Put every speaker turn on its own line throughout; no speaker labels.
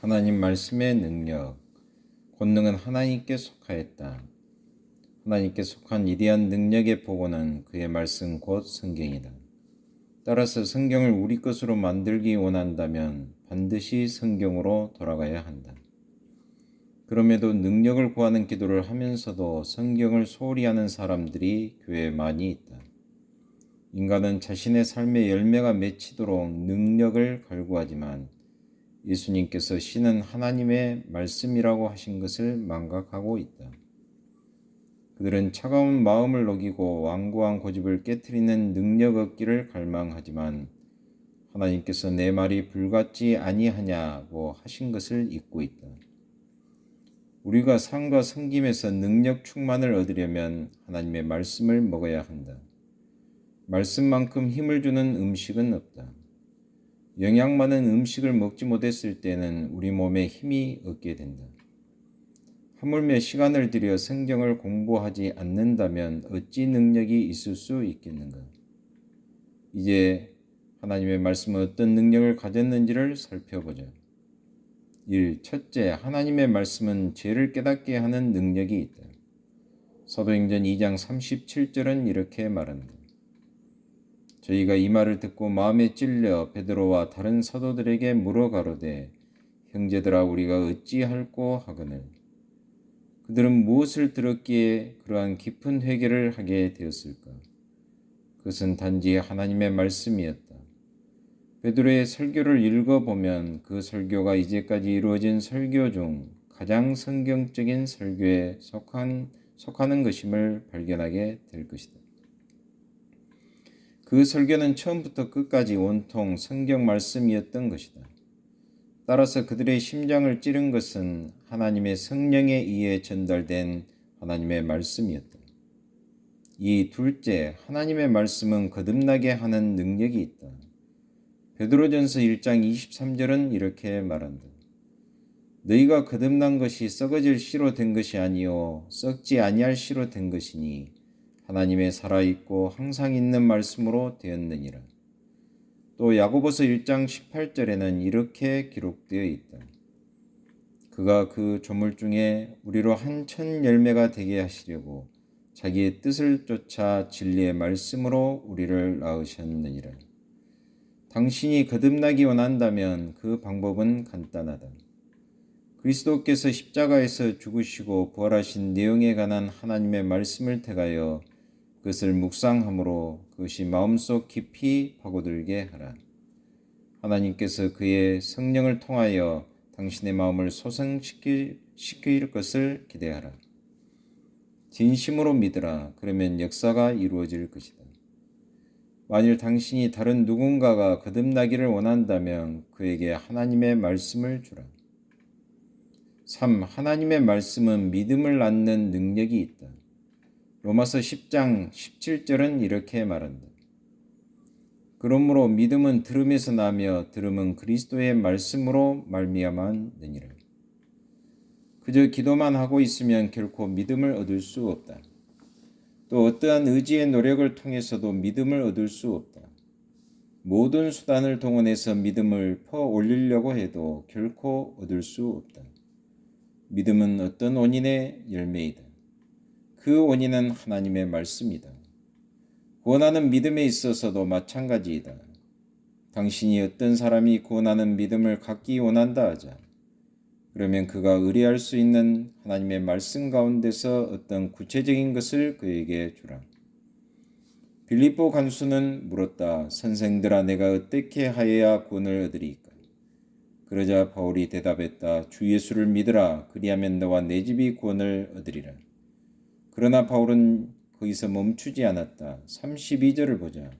하나님 말씀의 능력, 권능은 하나님께 속하였다. 하나님께 속한 이대한 능력의 보고는 그의 말씀 곧 성경이다. 따라서 성경을 우리 것으로 만들기 원한다면 반드시 성경으로 돌아가야 한다. 그럼에도 능력을 구하는 기도를 하면서도 성경을 소홀히 하는 사람들이 교회에 많이 있다. 인간은 자신의 삶의 열매가 맺히도록 능력을 갈구하지만 예수님께서 신은 하나님의 말씀이라고 하신 것을 망각하고 있다. 그들은 차가운 마음을 녹이고 완고한 고집을 깨뜨리는 능력 얻기를 갈망하지만 하나님께서 내 말이 불같지 아니하냐고 하신 것을 잊고 있다. 우리가 삶과 섬김에서 능력 충만을 얻으려면 하나님의 말씀을 먹어야 한다. 말씀만큼 힘을 주는 음식은 없다. 영양 많은 음식을 먹지 못했을 때는 우리 몸에 힘이 없게 된다. 하물며 시간을 들여 성경을 공부하지 않는다면 어찌 능력이 있을 수 있겠는가? 이제 하나님의 말씀은 어떤 능력을 가졌는지를 살펴보자. 1. 첫째, 하나님의 말씀은 죄를 깨닫게 하는 능력이 있다. 사도행전 2장 37절은 이렇게 말한다. 저희가 이 말을 듣고 마음에 찔려 베드로와 다른 사도들에게 물어 가로되 형제들아 우리가 어찌할꼬 하거늘 그들은 무엇을 들었기에 그러한 깊은 회개를 하게 되었을까? 그것은 단지 하나님의 말씀이었다. 베드로의 설교를 읽어 보면 그 설교가 이제까지 이루어진 설교 중 가장 성경적인 설교에 속한, 속하는 것임을 발견하게 될 것이다. 그 설교는 처음부터 끝까지 온통 성경 말씀이었던 것이다. 따라서 그들의 심장을 찌른 것은 하나님의 성령에 의해 전달된 하나님의 말씀이었다. 이 둘째, 하나님의 말씀은 거듭나게 하는 능력이 있다. 베드로전서 1장 23절은 이렇게 말한다. 너희가 거듭난 것이 썩어질 씨로 된 것이 아니요 썩지 아니할 씨로 된 것이니 하나님의 살아있고 항상 있는 말씀으로 되었느니라. 또 야고보서 1장 18절에는 이렇게 기록되어 있다. 그가 그 조물 중에 우리로 한 천 열매가 되게 하시려고 자기의 뜻을 쫓아 진리의 말씀으로 우리를 낳으셨느니라. 당신이 거듭나기 원한다면 그 방법은 간단하다. 그리스도께서 십자가에서 죽으시고 부활하신 내용에 관한 하나님의 말씀을 택하여 그것을 묵상함으로 그것이 마음속 깊이 파고들게 하라. 하나님께서 그의 성령을 통하여 당신의 마음을 소생시킬 것을 기대하라. 진심으로 믿으라. 그러면 역사가 이루어질 것이다. 만일 당신이 다른 누군가가 거듭나기를 원한다면 그에게 하나님의 말씀을 주라. 3. 하나님의 말씀은 믿음을 낳는 능력이 있다. 로마서 10장 17절은 이렇게 말한다. 그러므로 믿음은 들음에서 나며 들음은 그리스도의 말씀으로 말미암았느니라. 그저 기도만 하고 있으면 결코 믿음을 얻을 수 없다. 또 어떠한 의지의 노력을 통해서도 믿음을 얻을 수 없다. 모든 수단을 동원해서 믿음을 퍼 올리려고 해도 결코 얻을 수 없다. 믿음은 어떤 원인의 열매이다. 그 원인은 하나님의 말씀이다. 구원하는 믿음에 있어서도 마찬가지이다. 당신이 어떤 사람이 구원하는 믿음을 갖기 원한다 하자. 그러면 그가 의뢰할 수 있는 하나님의 말씀 가운데서 어떤 구체적인 것을 그에게 주라. 빌립보 간수는 물었다. 선생들아 내가 어떻게 하여야 구원을 얻으리까? 그러자 바울이 대답했다. 주 예수를 믿으라. 그리하면 너와 내 집이 구원을 얻으리라. 그러나 바울은 거기서 멈추지 않았다. 32절을 보자.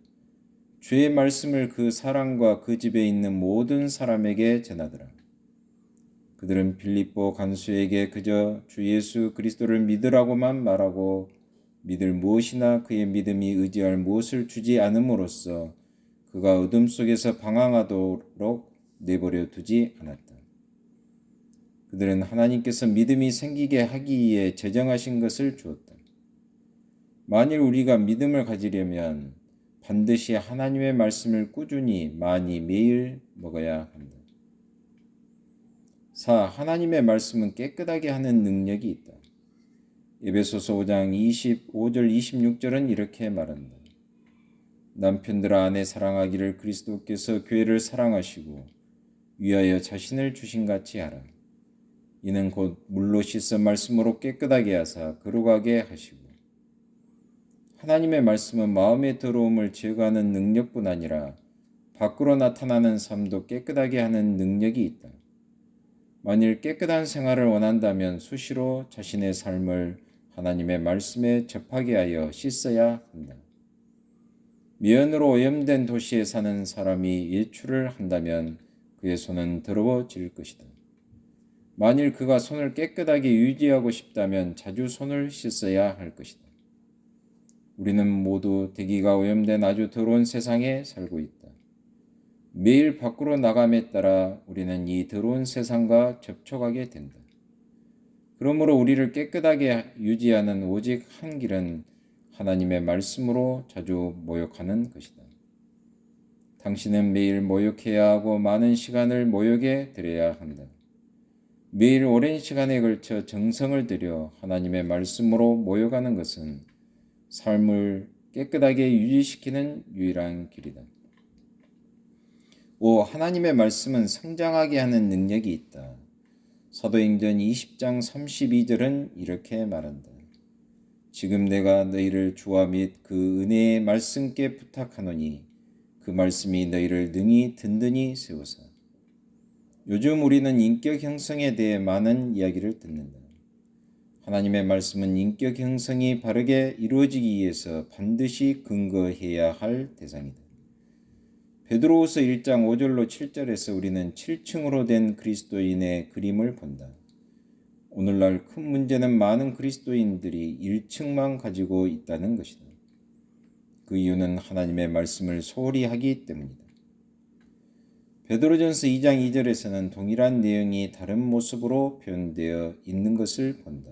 주의 말씀을 그 사람과 그 집에 있는 모든 사람에게 전하더라. 그들은 빌립보 간수에게 그저 주 예수 그리스도를 믿으라고만 말하고 믿을 무엇이나 그의 믿음이 의지할 무엇을 주지 않음으로써 그가 어둠 속에서 방황하도록 내버려 두지 않았다. 그들은 하나님께서 믿음이 생기게 하기 위해 제정하신 것을 주었다. 만일 우리가 믿음을 가지려면 반드시 하나님의 말씀을 꾸준히 많이 매일 먹어야 한다. 사 하나님의 말씀은 깨끗하게 하는 능력이 있다. 에베소서 5장 25절 26절은 이렇게 말한다. 남편들아 아내 사랑하기를 그리스도께서 교회를 사랑하시고 위하여 자신을 주신 같이 하라. 이는 곧 물로 씻어 말씀으로 깨끗하게 하사 거룩하게 하시고 하나님의 말씀은 마음의 더러움을 제거하는 능력뿐 아니라 밖으로 나타나는 삶도 깨끗하게 하는 능력이 있다. 만일 깨끗한 생활을 원한다면 수시로 자신의 삶을 하나님의 말씀에 접하게 하여 씻어야 한다. 미연으로 오염된 도시에 사는 사람이 외출을 한다면 그의 손은 더러워질 것이다. 만일 그가 손을 깨끗하게 유지하고 싶다면 자주 손을 씻어야 할 것이다. 우리는 모두 대기가 오염된 아주 더러운 세상에 살고 있다. 매일 밖으로 나감에 따라 우리는 이 더러운 세상과 접촉하게 된다. 그러므로 우리를 깨끗하게 유지하는 오직 한 길은 하나님의 말씀으로 자주 모욕하는 것이다. 당신은 매일 모욕해야 하고 많은 시간을 모욕에 들여야 한다. 매일 오랜 시간에 걸쳐 정성을 들여 하나님의 말씀으로 모욕하는 것은 삶을 깨끗하게 유지시키는 유일한 길이다. 오, 하나님의 말씀은 성장하게 하는 능력이 있다. 사도행전 20장 32절은 이렇게 말한다. 지금 내가 너희를 주와 및 그 은혜의 말씀께 부탁하노니 그 말씀이 너희를 능히 든든히 세우사. 요즘 우리는 인격 형성에 대해 많은 이야기를 듣는다. 하나님의 말씀은 인격 형성이 바르게 이루어지기 위해서 반드시 근거해야 할 대상이다. 베드로후서 1장 5절로 7절에서 우리는 7층으로 된 그리스도인의 그림을 본다. 오늘날 큰 문제는 많은 그리스도인들이 1층만 가지고 있다는 것이다. 그 이유는 하나님의 말씀을 소홀히 하기 때문이다. 베드로전서 2장 2절에서는 동일한 내용이 다른 모습으로 표현되어 있는 것을 본다.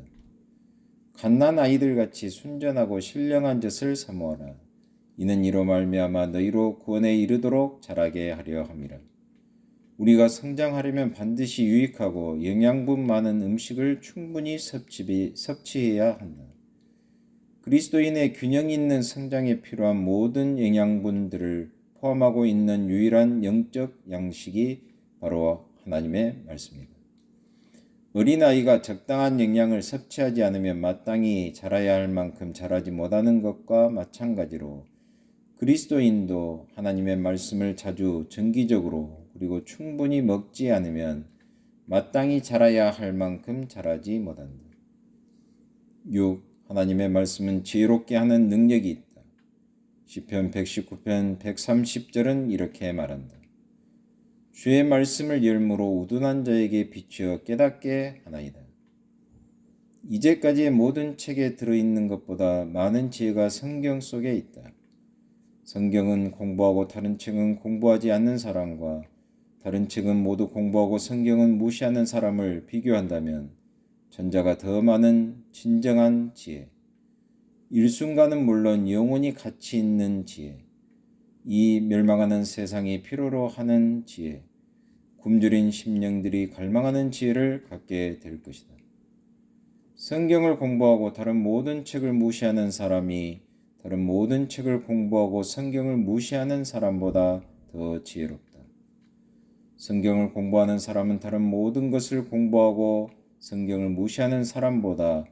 갓난 아이들 같이 순전하고 신령한 젖을 사모하라. 이는 이로 말미암아 너희로 구원에 이르도록 자라게 하려 함이라. 우리가 성장하려면 반드시 유익하고 영양분 많은 음식을 충분히 섭취, 섭취해야 한다. 그리스도인의 균형 있는 성장에 필요한 모든 영양분들을 포함하고 있는 유일한 영적 양식이 바로 하나님의 말씀입니다. 어린아이가 적당한 영양을 섭취하지 않으면 마땅히 자라야 할 만큼 자라지 못하는 것과 마찬가지로 그리스도인도 하나님의 말씀을 자주 정기적으로 그리고 충분히 먹지 않으면 마땅히 자라야 할 만큼 자라지 못한다. 6. 하나님의 말씀은 지혜롭게 하는 능력이. 시편 119편 130절은 이렇게 말한다. 주의 말씀을 열무로 우둔한 자에게 비추어 깨닫게 하나이다. 이제까지의 모든 책에 들어있는 것보다 많은 지혜가 성경 속에 있다. 성경은 공부하고 다른 책은 공부하지 않는 사람과 다른 책은 모두 공부하고 성경은 무시하는 사람을 비교한다면 전자가 더 많은 진정한 지혜, 일순간은 물론 영원히 가치 있는 지혜, 이 멸망하는 세상이 필요로 하는 지혜, 굶주린 심령들이 갈망하는 지혜를 갖게 될 것이다. 성경을 공부하고 다른 모든 책을 무시하는 사람이 다른 모든 책을 공부하고 성경을 무시하는 사람보다 더 지혜롭다. 성경을 공부하는 사람은 다른 모든 것을 공부하고 성경을 무시하는 사람보다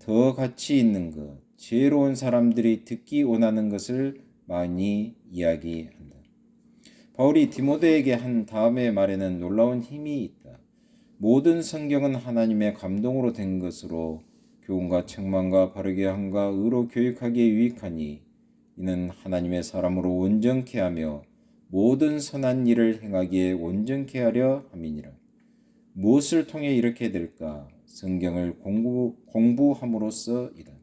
더 가치 있는 것, 지혜로운 사람들이 듣기 원하는 것을 많이 이야기한다. 바울이 디모데에게 한 다음의 말에는 놀라운 힘이 있다. 모든 성경은 하나님의 감동으로 된 것으로 교훈과 책망과 바르게 함과 의로 교육하기에 유익하니 이는 하나님의 사람으로 온전케 하며 모든 선한 일을 행하기에 온전케 하려 함이니라. 무엇을 통해 이렇게 될까? 성경을 공부, 공부함으로써이다.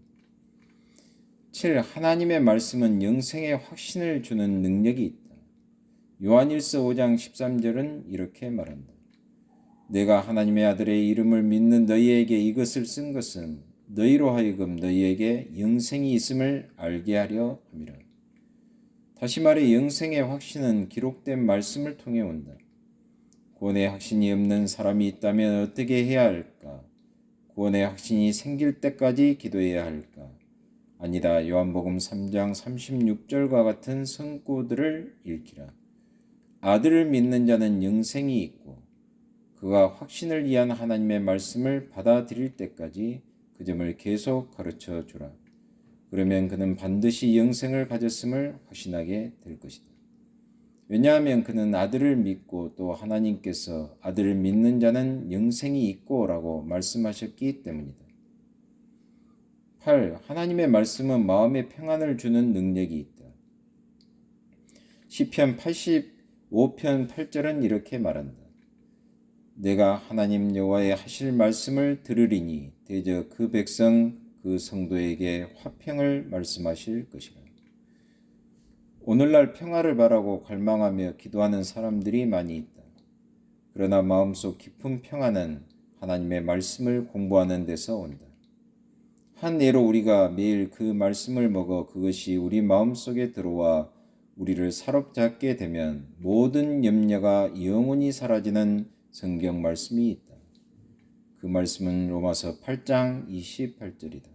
7. 하나님의 말씀은 영생의 확신을 주는 능력이 있다. 요한일서 5장 13절은 이렇게 말한다. 내가 하나님의 아들의 이름을 믿는 너희에게 이것을 쓴 것은 너희로 하여금 너희에게 영생이 있음을 알게 하려 함이라. 다시 말해 영생의 확신은 기록된 말씀을 통해 온다. 구원의 확신이 없는 사람이 있다면 어떻게 해야 할까? 구원의 확신이 생길 때까지 기도해야 할까? 아니다. 요한복음 3장 36절과 같은 성구들을 읽기라. 아들을 믿는 자는 영생이 있고 그가 확신을 위한 하나님의 말씀을 받아들일 때까지 그 점을 계속 가르쳐 주라. 그러면 그는 반드시 영생을 가졌음을 확신하게 될 것이다. 왜냐하면 그는 아들을 믿고 또 하나님께서 아들을 믿는 자는 영생이 있고라고 말씀하셨기 때문이다. 8. 하나님의 말씀은 마음의 평안을 주는 능력이 있다. 시편 85편 8절은 이렇게 말한다. 내가 하나님 여호와의 하실 말씀을 들으리니 대저 그 백성 그 성도에게 화평을 말씀하실 것이라. 오늘날 평화를 바라고 갈망하며 기도하는 사람들이 많이 있다. 그러나 마음속 깊은 평화는 하나님의 말씀을 공부하는 데서 온다. 한 예로 우리가 매일 그 말씀을 먹어 그것이 우리 마음속에 들어와 우리를 사롭잡게 되면 모든 염려가 영원히 사라지는 성경 말씀이 있다. 그 말씀은 로마서 8장 28절이다.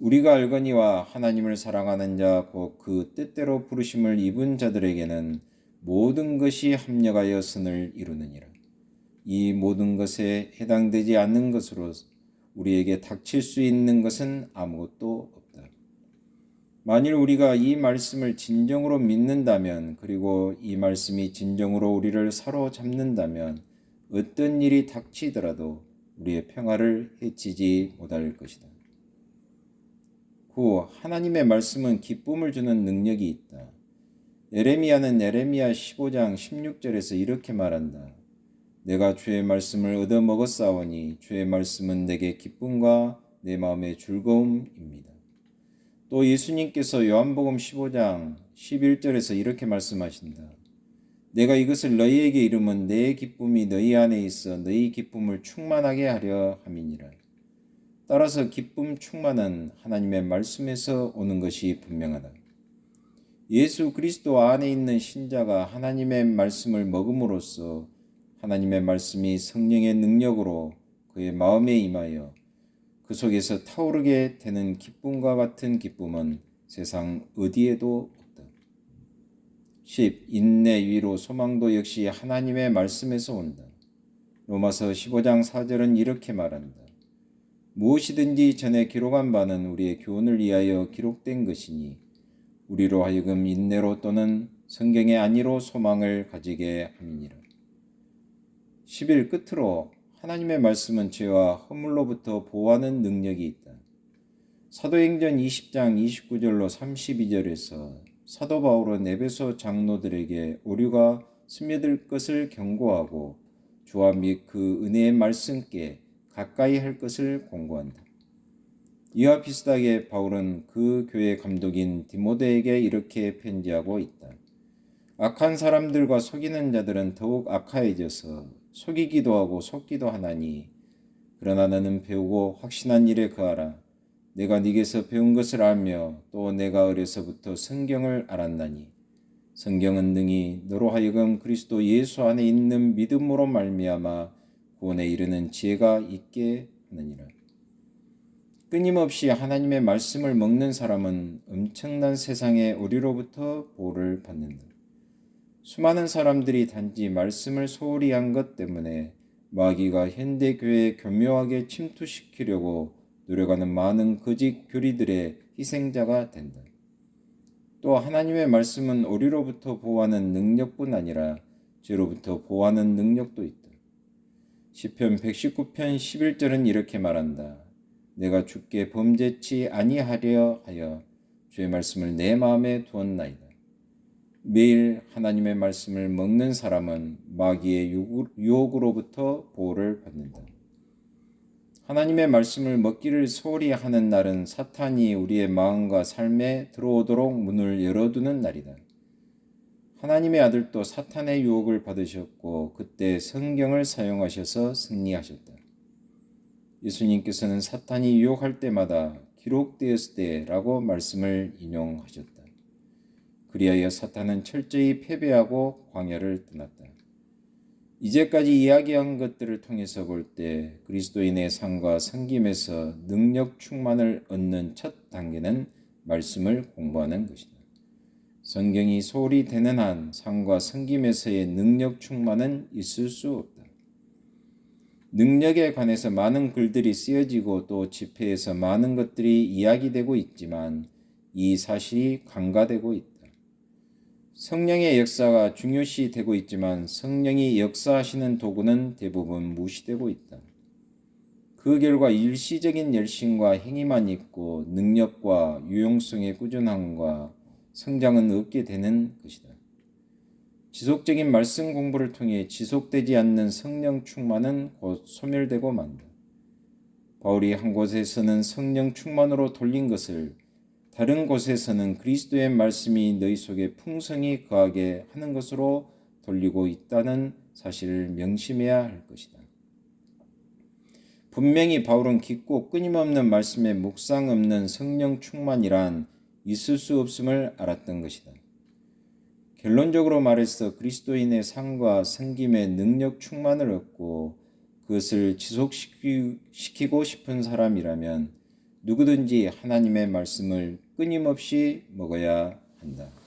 우리가 알거니와 하나님을 사랑하는 자 곧 그 뜻대로 부르심을 입은 자들에게는 모든 것이 합력하여 선을 이루느니라. 이 모든 것에 해당되지 않는 것으로 우리에게 닥칠 수 있는 것은 아무것도 없다. 만일 우리가 이 말씀을 진정으로 믿는다면 그리고 이 말씀이 진정으로 우리를 사로잡는다면 어떤 일이 닥치더라도 우리의 평화를 해치지 못할 것이다. 9. 하나님의 말씀은 기쁨을 주는 능력이 있다. 에레미야는 에레미야 15장 16절에서 이렇게 말한다. 내가 주의 말씀을 얻어 먹었사오니 주의 말씀은 내게 기쁨과 내 마음의 즐거움입니다. 또 예수님께서 요한복음 15장 11절에서 이렇게 말씀하신다. 내가 이것을 너희에게 이르면 내 기쁨이 너희 안에 있어 너희 기쁨을 충만하게 하려 함이니라. 따라서 기쁨 충만은 하나님의 말씀에서 오는 것이 분명하다. 예수 그리스도 안에 있는 신자가 하나님의 말씀을 먹음으로써 하나님의 말씀이 성령의 능력으로 그의 마음에 임하여 그 속에서 타오르게 되는 기쁨과 같은 기쁨은 세상 어디에도 없다. 10. 인내, 위로, 소망도 역시 하나님의 말씀에서 온다. 로마서 15장 4절은 이렇게 말한다. 무엇이든지 전에 기록한 바는 우리의 교훈을 위하여 기록된 것이니 우리로 하여금 인내로 또는 성경의 안위로 소망을 가지게 함이니라. 10일 끝으로 하나님의 말씀은 죄와 허물로부터 보호하는 능력이 있다. 사도행전 20장 29절로 32절에서 사도 바울은 에베소 장로들에게 오류가 스며들 것을 경고하고 주와 및 그 은혜의 말씀께 가까이 할 것을 공고한다. 이와 비슷하게 바울은 그 교회 감독인 디모데에게 이렇게 편지하고 있다. 악한 사람들과 속이는 자들은 더욱 악하여져서 속이기도 하고 속기도 하나니 그러나 너는 배우고 확신한 일에 거하라. 내가 네게서 배운 것을 알며 또 내가 어려서부터 성경을 알았나니 성경은 능히 너로 하여금 그리스도 예수 안에 있는 믿음으로 말미암아 구원에 이르는 지혜가 있게 하느니라. 끊임없이 하나님의 말씀을 먹는 사람은 엄청난 세상의 오리로부터 보호를 받는다. 수많은 사람들이 단지 말씀을 소홀히 한 것 때문에 마귀가 현대 교회에 교묘하게 침투시키려고 노력하는 많은 거짓 교리들의 희생자가 된다. 또 하나님의 말씀은 오리로부터 보호하는 능력뿐 아니라 죄로부터 보호하는 능력도 있다. 시편 119편 11절은 이렇게 말한다. 내가 주께 범죄치 아니하려 하여 주의 말씀을 내 마음에 두었나이다. 매일 하나님의 말씀을 먹는 사람은 마귀의 유혹으로부터 보호를 받는다. 하나님의 말씀을 먹기를 소홀히 하는 날은 사탄이 우리의 마음과 삶에 들어오도록 문을 열어두는 날이다. 하나님의 아들도 사탄의 유혹을 받으셨고 그때 성경을 사용하셔서 승리하셨다. 예수님께서는 사탄이 유혹할 때마다 기록되었을 때라고 말씀을 인용하셨다. 그리하여 사탄은 철저히 패배하고 광야를 떠났다. 이제까지 이야기한 것들을 통해서 볼 때 그리스도인의 삶과 섬김에서 능력 충만을 얻는 첫 단계는 말씀을 공부하는 것이다. 성경이 소홀히 되는 한 삶과 섬김에서의 능력 충만은 있을 수 없다. 능력에 관해서 많은 글들이 쓰여지고 또 집회에서 많은 것들이 이야기되고 있지만 이 사실이 간과되고 있다. 성령의 역사가 중요시 되고 있지만 성령이 역사하시는 도구는 대부분 무시되고 있다. 그 결과 일시적인 열심과 행위만 있고 능력과 유용성의 꾸준함과 성장은 없게 되는 것이다. 지속적인 말씀 공부를 통해 지속되지 않는 성령 충만은 곧 소멸되고 만다. 바울이 한 곳에서는 성령 충만으로 돌린 것을 다른 곳에서는 그리스도의 말씀이 너희 속에 풍성히 거하게 하는 것으로 돌리고 있다는 사실을 명심해야 할 것이다. 분명히 바울은 깊고 끊임없는 말씀에 묵상 없는 성령 충만이란 있을 수 없음을 알았던 것이다. 결론적으로 말해서 그리스도인의 삶과 섬김의 능력 충만을 얻고 그것을 지속시키고 싶은 사람이라면 누구든지 하나님의 말씀을 끊임없이 먹어야 한다.